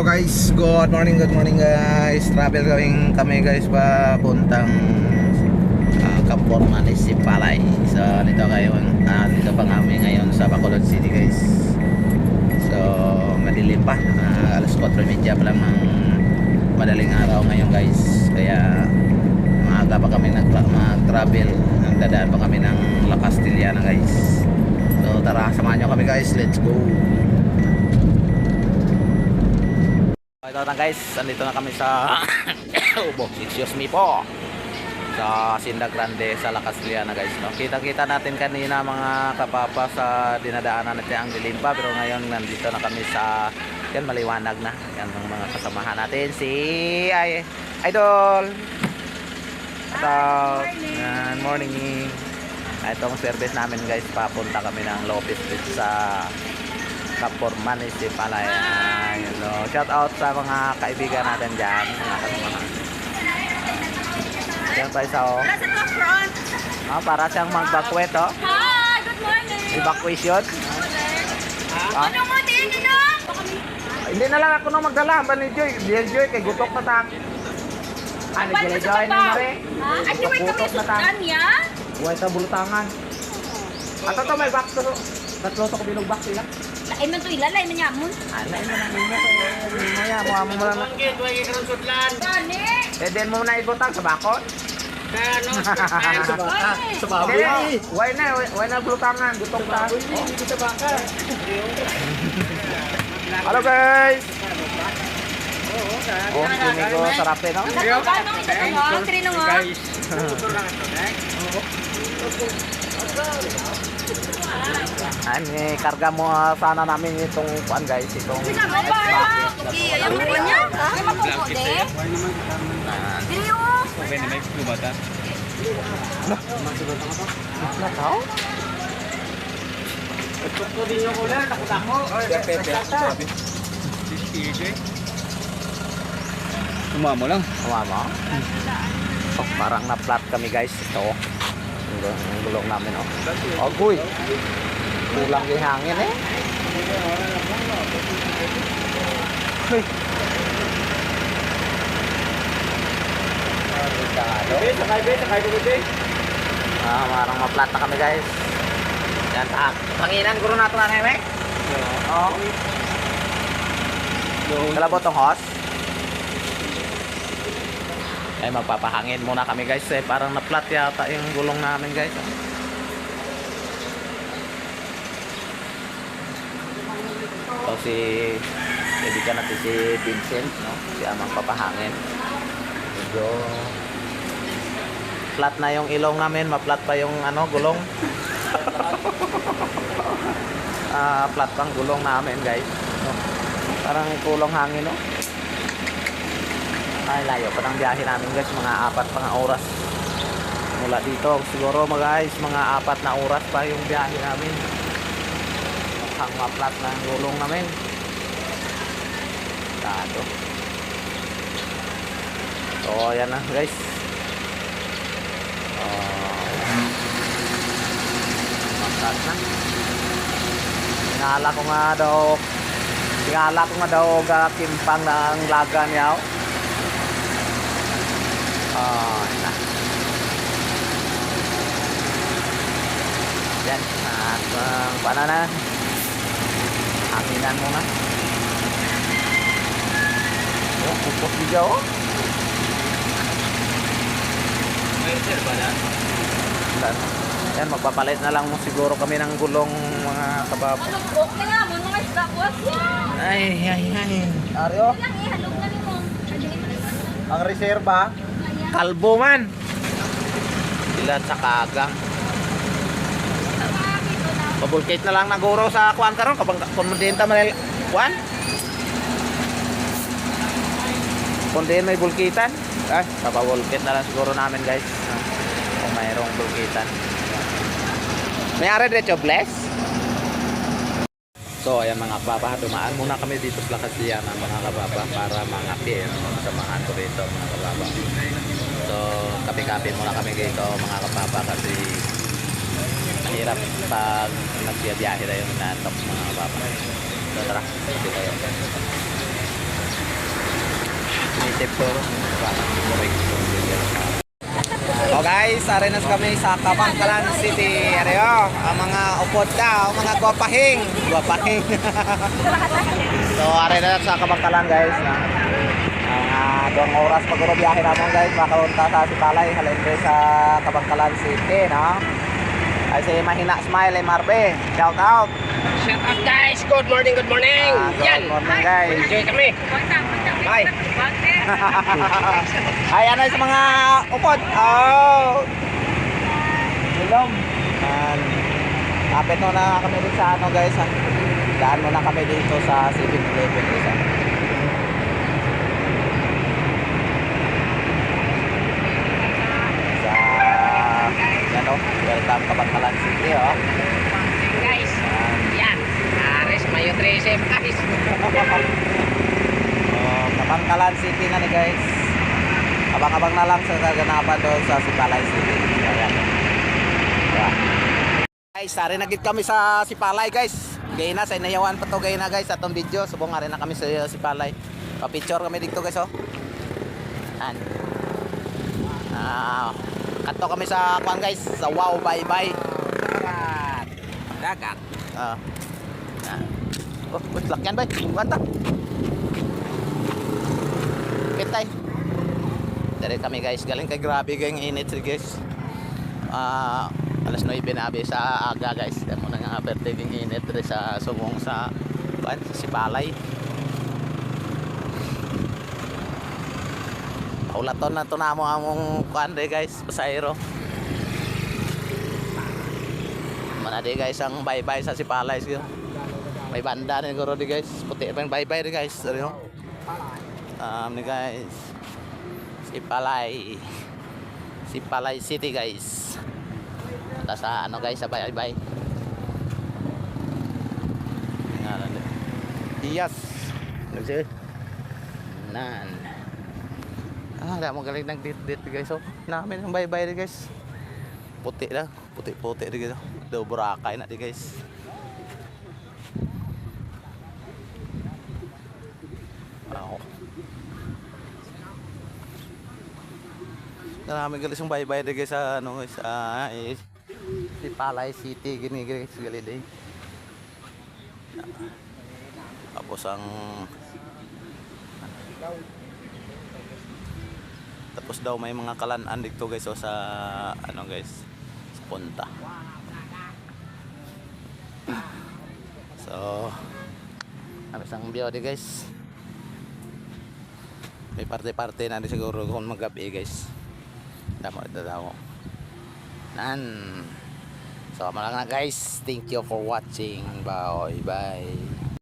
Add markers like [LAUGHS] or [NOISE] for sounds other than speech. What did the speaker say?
Hello guys, good morning, good morning guys. Travel going kami guys papuntang uh, Kampor Municipalay. So nito kayo, uh, dito pa kami ngayon sa Bacolod City guys. So madilim pa, Ah, alas 4.30 pa lang ng madaling araw ngayon guys. Kaya maaga pa kami nag- mag-travel. Nagdadaan pa kami ng La Castillana guys. So tara, samahan nyo kami guys, let's go Ito na guys, andito na kami sa [COUGHS] Ubo, excuse me po. Sa Sinda Grande sa La Castillana guys no? kita kita natin kanina mga kapapa sa dinadaanan natin ang dilim pa. Pero ngayon nandito na kami sa yan maliwanag na. Yan ang mga kasamahan natin. Si ay, Idol! Shout yan, morning. Ah, itong service namin guys papunta kami ng Lopez Street sa Kapor Municipal ayan? Shout out sa mga kaibigan natin dyan mga kasamahan yan tayo sa oh. Sa. Ah, para siyang mag-evacuate, oh. Hi, good morning. Evacuation. Ah? Ano mo ito? Hindi na lang ako nang magdala. Ba ni Joy? Diyan Joy, kay gutok na tak. Ah, ni Joy na. Ha? Ay, wait kami Gutok na tak. sudan ya? Huwag sa bulutangan. Ato to, may box to. Tatlo to ko bilog box sila. Lain man to ilalay man yamon. Ah, na ina na ina. Maya, mo mo lang. Mangkit, huwag ikaw sudlan. Gani. Eh, din mo na ibutang sa bakot. [LAUGHS] Kano, sa baka. Sa. Hindi, Huwag na, huwag na bulutangan. Gutok na. Baboy, hindi sa baka. [LAUGHS] Hello guys! Oo, ka. Oh, hindi ko sarap eh, no? Sa gano ito to ha? Trino nga. Guys. Motor lang ito, eh. Karga mo ah, sana namin itong kuan guys, itong ayaw mo mapupo de. Dili oh. Lang. Oh, parang na-flat kami guys. Ito. oh. Ang gu- Ang gulong namin oh. Oh, guy. Kulang yung hangin eh. Uy. Be, sakay be, sakay be. Ah, parang ma-flat na kami guys. Yan, ah, panginan guro nato na neme. Oh. Kalabot tong host. Ay magpapahangin muna kami guys eh parang na-flat yata yung gulong namin guys. So si kaibigan natin si Vincent no, siya mang papahangin. Medyo flat na yung ilong namin, ma-flat pa yung ano gulong. [LAUGHS] Ah, flat pang gulong namin guys. No. Parang kulong hangin no. Ay, layo pa ng biyahe namin guys. Mga apat pa nga oras. Mula dito. Siguro mga guys, mga apat na oras pa yung biyahe namin. Mukhang maplat na ang gulong namin. Tado. So, ayan na guys. Oh, maplat na. Tinala ko nga daw Tingala ko nga daw gakimpang na ang laga niya. oh. Ah, na. Yan. At ang paano na. Hanginan mo na. Oh, pupos video oh. May sir ba na? Yan. Yan, magpapalit na lang mo siguro kami ng gulong mga kabab. Ano broke na nga mo mga isda. Ay, ay, ay. Aryo, eh, ang reserba. Kalbo man. Sila sa kagang. Pabulkate na lang naguro sa kuan karon kapag kondenta man kuan. Kondenta may bulkitan. Ah, papabulkate na lang siguro namin guys. Kung mayroong bulkitan. May ari diretso bless. So ayan mga papa, dumaan muna kami dito sa Lacasiana mga kababa para mga PM samahan ko dito mga kababa. So kape-kape muna kami dito mga kababa kasi mahirap pag nagbiyahe tayo ng natok mga kababa. So tara, dito tayo. Tipper. Oh guys, arenas kami sa Kabangkalan City. Ano ang mga upod ka, ang mga gwapahing. Gwapahing. [LAUGHS] so, arenas sa Kabangkalan guys. Na, uh, doang oras paguro biyahe naman guys. Makaunta sa Sipalay, halinde sa Kabangkalan City. No? Ay si Mahina Smile, ay Marbe. Shout out. Shout out guys! Good morning, good morning! Ah, good Yan! morning guys. Enjoy kami! Bye! [LAUGHS] Ay, ano sa mga upod? Oh! Ilong. And, kapit mo na kami dito sa ano guys. Ha? Daan mo na kami dito sa 7-Eleven isa. Sa, ano, welcome Kabangkalan City, oh. Guys! Yan. Ares Mayo 13 guys! [LAUGHS] Oh, Kabangkalan City na ni guys. Abang-abang na lang sa kaganapan doon sa Sipalay City. Ayan. Yeah. Guys, sari na gid kami sa Sipalay guys. Gay na sa inayawan pa to gay na guys atong video. Subong na kami sa Sipalay. Pa-picture kami dito guys oh. Yan. Ah, kanto kami sa kuan guys, sa Wow Bye Bye. Dagat! Dagat! Ah. Ah. Oh, wait, lakyan ba? Kuwanta. Kitay. Dari kami guys, galing kay grabe kayong init guys. Ah, alas 9 na abi sa aga guys. Damo na nga birthday ng init rin sa sumong sa kuan sa Sipalay. Ulaton na to na mo among kuan rin guys, pasayro. Mana di guys ang bye-bye sa Sipalay siguro. May banda ni guro di guys. Puti pa bye-bye di guys. Ano? Um, ni guys. Sipalay. Sipalay City guys. Punta sa ano guys sa bye-bye. Yes. Nagsi. Nan. Ah, wala mo galing ng dit-dit guys. Oh, namin ang bye-bye guys. Puti lang. Puti-puti di guys. Boracay na di guys. Ako. Marami galis yung bye-bye di guys sa ano guys. Ah, eh, si Palay City gini guys gali din. Tapos ang tapos daw may mga kalan-an dito guys o sa ano guys sa punta. So ano isang view di guys. May parte-parte na di siguro kung magabi guys. Damo ito daw. Nan. So, lang na guys. Thank you for watching. Bye. Bye.